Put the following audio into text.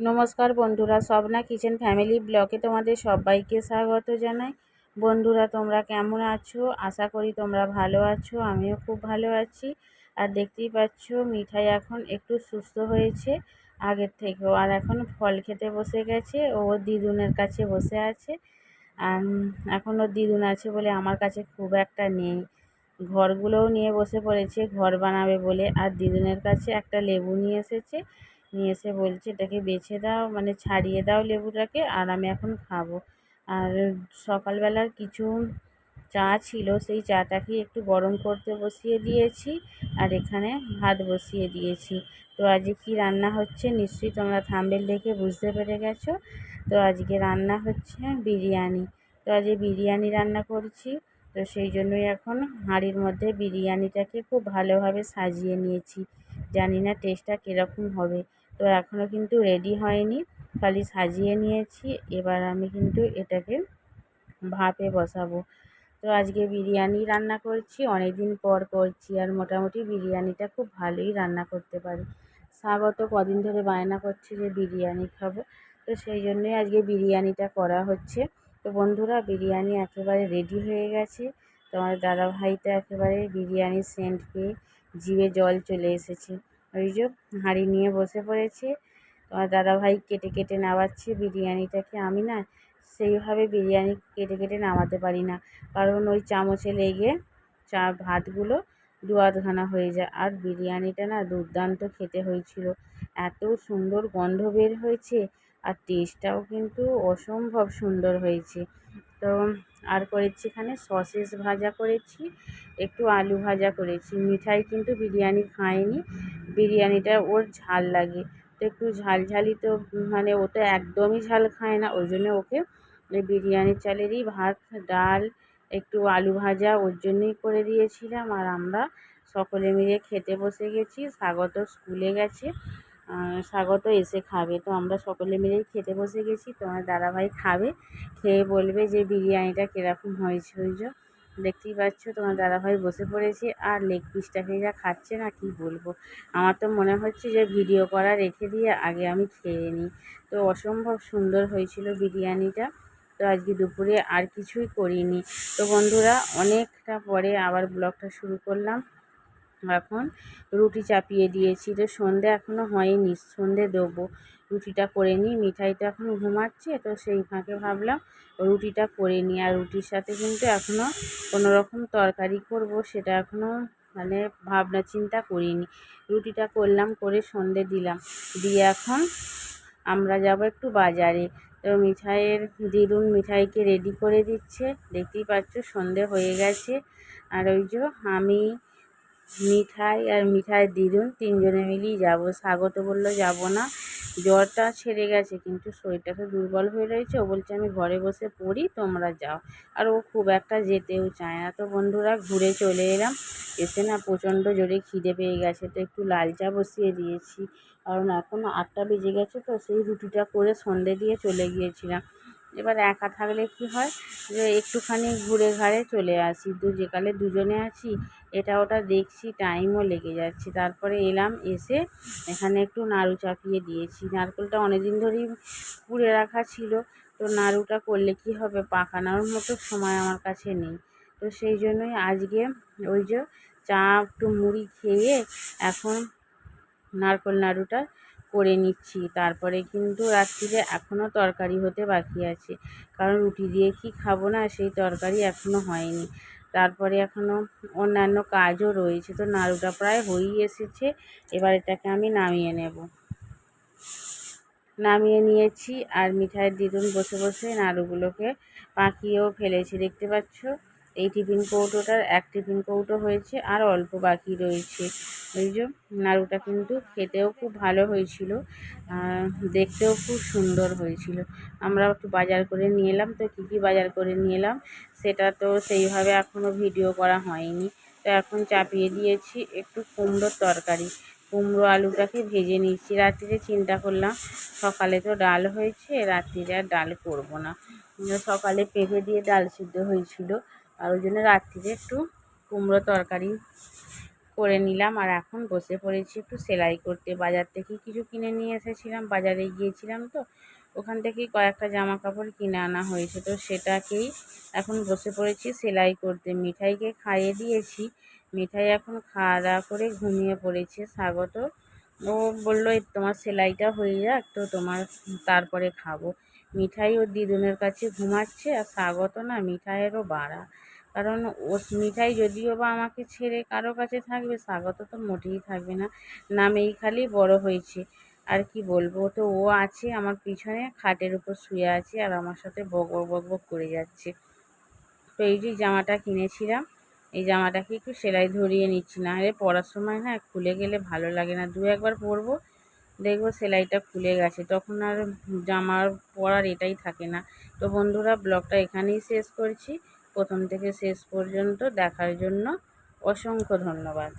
নমস্কার বন্ধুরা, Swapna kitchen family ব্লকে তোমাদের সবাইকে স্বাগত জানাই। বন্ধুরা, তোমরা কেমন আছো? আশা করি তোমরা ভালো আছো, আমিও খুব ভালো আছি। আর দেখতেই পাচ্ছ, মিঠাই এখন একটু সুস্থ হয়েছে আগের থেকেও। আর এখন ফল খেতে বসে গেছে, ও দিদুনের কাছে বসে আছে। এখন ওর দিদুন আছে বলে আমার কাছে খুব একটা নেই। ঘরগুলোও নিয়ে বসে পড়েছে, ঘর বানাবে বলে। আর দিদুনের কাছে একটা লেবু নিয়ে এসেছে। নিয়ে এসে বলছে, এটাকে বেছে দাও মানে ছাড়িয়ে দাও লেবুটাকে, আর আমি এখন খাব। আর সকালবেলার কিছু চা ছিল, সেই চাটাকে একটু গরম করতে বসিয়ে দিয়েছি, আর এখানে ভাত বসিয়ে দিয়েছি। তো আজকে কি রান্না হচ্ছে নিশ্চয়ই তোমরা থাম্বেল দেখে বুঝতে পেরে গেছো। তো আজকে রান্না হচ্ছে বিরিয়ানি। তো আজকে বিরিয়ানি রান্না করছি, তো সেই জন্যই এখন হাঁড়ির মধ্যে বিরিয়ানিটাকে খুব ভালোভাবে সাজিয়ে নিয়েছি। জানি না টেস্টটা কীরকম হবে। তো এখনও কিন্তু রেডি হয়নি। খালি সাজিয়ে নিয়েছি। এবার আমি কিন্তু এটাকে ভাপে বসাবো। তো আজকে বিরিয়ানি রান্না করছি অনেক দিন পর করছি আর মোটামুটি বিরিয়ানিটা খুব ভালোই রান্না করতে পারি। স্বাগত কদিন ধরে বায়না করছে যে বিরিয়ানি খাব। তো সেই জন্যই আজকে বিরিয়ানিটা করা হচ্ছে। তো বন্ধুরা, বিরিয়ানি একেবারে রেডি হয়ে গেছে। তোমার দাদাভাইটা একেবারে বিরিয়ানির সেন্ট পেয়ে জিভে জল চলে এসেছে। ওই যে হাঁড়ি নিয়ে বসে পড়েছে। তোমার দাদাভাই কেটে কেটে নামাচ্ছে বিরিয়ানিটাকে আমি না সেইভাবে বিরিয়ানি কেটে কেটে নামাতে পারি না। কারণ ওই চামচে লেগে চা ভাতগুলো দু আধখানা হয়ে যায়। আর বিরিয়ানিটা না দুর্দান্ত খেতে হয়েছিল। এত সুন্দর গন্ধ বের হয়েছে আর টেস্টটাও কিন্তু অসম্ভব সুন্দর হয়েছে। তো আর করেছি এখানে সসেস ভাজা করেছি, একটু আলু ভাজা করেছি। মিঠাই কিন্তু বিরিয়ানি খায়নি বিরিয়ানিটা ওর ঝাল লাগে। তো একটু ঝালঝালি তো মানে ও তো একদমই ঝাল খায় না, ওই জন্য ওকে বিরিয়ানির চালেরই ভাত, ডাল, একটু আলু ভাজা ওর জন্যই করে দিয়েছিলাম। আর আমরা সকলে মিলে খেতে বসে গেছি, স্বাগত স্কুলে গেছে। স্বাগত, এসে খাবে। তো আমরা সকলে মিলেই খেতে বসে গেছি। তোমার দাদাভাই খাবে। খেয়ে বলবে যে বিরিয়ানিটা কীরকম হয়েছে যে। দেখতেই পাচ্ছ, তোমার দাদাভাই বসে পড়েছে। আর লেগ পিসটাকে যা খাচ্ছে না, কি বলব? আমার তো মনে হচ্ছে যে ভিডিও করা রেখে দিয়ে আগে আমি খেয়ে নিই। তো অসম্ভব সুন্দর হয়েছিল বিরিয়ানিটা। তো আজকে দুপুরে আর কিছুই করিনি। তো বন্ধুরা, অনেকটা পরে আবার ব্লগটা শুরু করলাম। এখন রুটি চাপিয়ে দিয়েছি। তো সন্ধে এখনও হয়নি, সন্ধে দেবো। রুটিটা করে নিই, মিঠাইটা এখন ঘুমাচ্ছে, তো সেই ফাঁকে ভাবলাম রুটিটা করে নিই। আর রুটির সাথে কিন্তু এখনও কোনো রকম তরকারি করব সেটা এখনও মানে ভাবনা চিন্তা করিনি। রুটিটা করলাম, করে সন্ধে দিলাম। দিয়ে এখন আমরা যাব একটু বাজারে। তো মিঠাইয়ের দিদুন মিঠাইকে রেডি করে দিচ্ছে। দেখতেই পাচ্ছ সন্ধে হয়ে গেছে। আর ওই যে আমি মিঠাই আর মিঠাই দিদুন তিনজনে মিলেই যাব। স্বাগত বলল, যাব না। জ্বরটা ছেড়ে গেছে, কিন্তু শরীরটা তো দুর্বল হয়ে রয়েছে। ও বলছে, আমি ঘরে বসে পড়ি, তোমরা যাও। আর ও খুব একটা যেতেও চায় না। তো বন্ধুরা, ঘুরে চলে এলাম। এসে না প্রচণ্ড জোরে খিদে পেয়ে গেছে। তো একটু লাল চা বসিয়ে দিয়েছি। কারণ এখন আটটা বেজে গেছে, তো সেই রুটিটা করে সন্ধে দিয়ে চলে গিয়েছিলাম। এবার একা থাকলে কি হয়? যে একটুখানি ঘুরে ঘাড়ে চলে আসি। দু যেকালে দুজনে আছি, এটা ওটা দেখছি টাইমও লেগে যাচ্ছে। তারপরে এলাম, এসে এখানে একটু নাড়ু চাপিয়ে দিয়েছি। নারকেলটা অনেক দিন ধরেই পুড়ে রাখা ছিল। তো নাড়ুটা করলে কি হবে? পাকানোর মতো সময় আমার কাছে নেই। তো সেই জন্যই আজকে ওই যে চা, একটু মুড়ি খেয়ে এখন নারকোল নাড়ুটা করে নিচ্ছি। তারপরে কিন্তু রাত্রিরে এখনও তরকারি হতে বাকি আছে। কারণ রুটি দিয়ে কি খাব না, সেই তরকারি এখনও হয়নি। তারপরে এখনও অন্যান্য কাজও রয়েছে, তো নাড়ুটা প্রায় হয়েই এসেছে। এবার এটাকে আমি নামিয়ে নেব। নামিয়ে নিয়েছি আর মিঠাইয়ের দিদুন বসে বসে নাড়ুগুলোকে পাকিয়েও ফেলেছি, দেখতে পাচ্ছ? এই টিফিন কৌটোটার এক টিফিন কৌটো হয়েছে আর অল্প বাকি রয়েছে। ওই যে নাড়ুটা কিন্তু খেতেও খুব ভালো হয়েছিল দেখতেও খুব সুন্দর হয়েছিল। আমরা একটু বাজার করে নিয়ে এলাম তো, কী কী বাজার করে নিয়ে এলাম সেটা তো সেইভাবে এখনও ভিডিও করা হয়নি। তো এখন চাপিয়ে দিয়েছি একটু কুমড়োর তরকারি। কুমড়ো আলুটাকে ভেজে নিচ্ছি রাত্রিরে চিন্তা করলাম, সকালে তো ডাল হয়েছে, রাত্রিরে আর ডাল করব না। সকালে পেঁপে দিয়ে ডাল সিদ্ধ হয়েছিল। আর ওই জন্য রাত্রিরে একটু কুমড়ো তরকারি করে নিলাম। আর এখন বসে পড়েছি একটু সেলাই করতে। বাজার থেকে কিছু কিনে নিয়ে এসেছিলাম। বাজারে গিয়েছিলাম তো, ওখান থেকেই কয়েকটা জামা কাপড় কিনে আনা হয়েছে। তো সেটাকেই এখন বসে পড়েছি সেলাই করতে। মিঠাইকে খাইয়ে দিয়েছি। মিঠাই এখন খাওয়া দাওয়া করে ঘুমিয়ে পড়েছে। স্বাগত। ও বলল তোমার সেলাইটা হয়ে যাক, তো তোমার তারপরে খাব। মিঠাই ও দিদুনের কাছে ঘুমাচ্ছে আর স্বাগত না, মিঠাইয়েরও বাড়া। কারণ ও মিঠাই যদিও বা আমাকে ছেড়ে কারও কাছে থাকবে, স্বাগত তো মোটেই থাকবে না। নামেই খালি বড় হয়েছে। আর কি বলব, তো ও আছে আমার পিছনে, খাটের উপর শুয়ে আছে আর আমার সাথে বক বক বক বক করে যাচ্ছে। তো এই যে জামাটা কিনেছিলাম, এই জামাটাকে একটু সেলাই ধরিয়ে নিচ্ছি। না আরে পরার সময় না খুলে গেলে ভালো লাগে না। দু একবার পরবো, দেখব সেলাইটা খুলে গেছে। তখন আর জামার পরার এটাই থাকে না। তো বন্ধুরা, ব্লগটা এখানেই শেষ করছি। প্রথম থেকে শেষ পর্যন্ত দেখার জন্য অসংখ্য ধন্যবাদ।